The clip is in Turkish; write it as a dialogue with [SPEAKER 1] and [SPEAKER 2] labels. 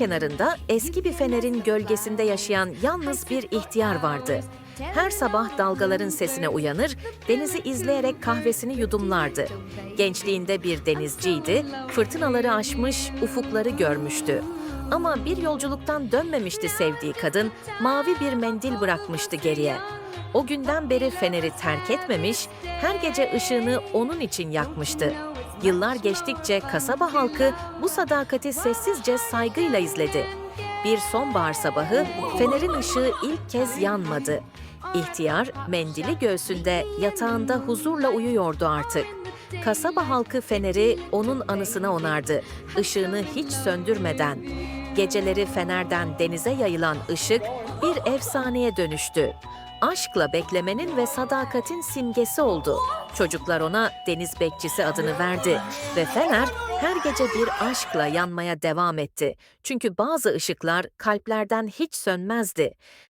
[SPEAKER 1] kenarında eski bir fenerin gölgesinde yaşayan yalnız bir ihtiyar vardı. Her sabah dalgaların sesine uyanır, denizi izleyerek kahvesini yudumlardı. Gençliğinde bir denizciydi, fırtınaları aşmış, ufukları görmüştü. Ama bir yolculuktan dönmemişti sevdiği kadın, mavi bir mendil bırakmıştı geriye. O günden beri feneri terk etmemiş, her gece ışığını onun için yakmıştı. Yıllar geçtikçe kasaba halkı bu sadakati sessizce saygıyla izledi. Bir sonbahar sabahı fenerin ışığı ilk kez yanmadı. İhtiyar mendili göğsünde yatağında huzurla uyuyordu artık. Kasaba halkı feneri onun anısına onardı, ışığını hiç söndürmeden. Geceleri fenerden denize yayılan ışık bir efsaneye dönüştü. Aşkla beklemenin ve sadakatin simgesi oldu. Çocuklar ona deniz bekçisi adını verdi ve fener her gece bir aşkla yanmaya devam etti. Çünkü bazı ışıklar kalplerden hiç sönmezdi.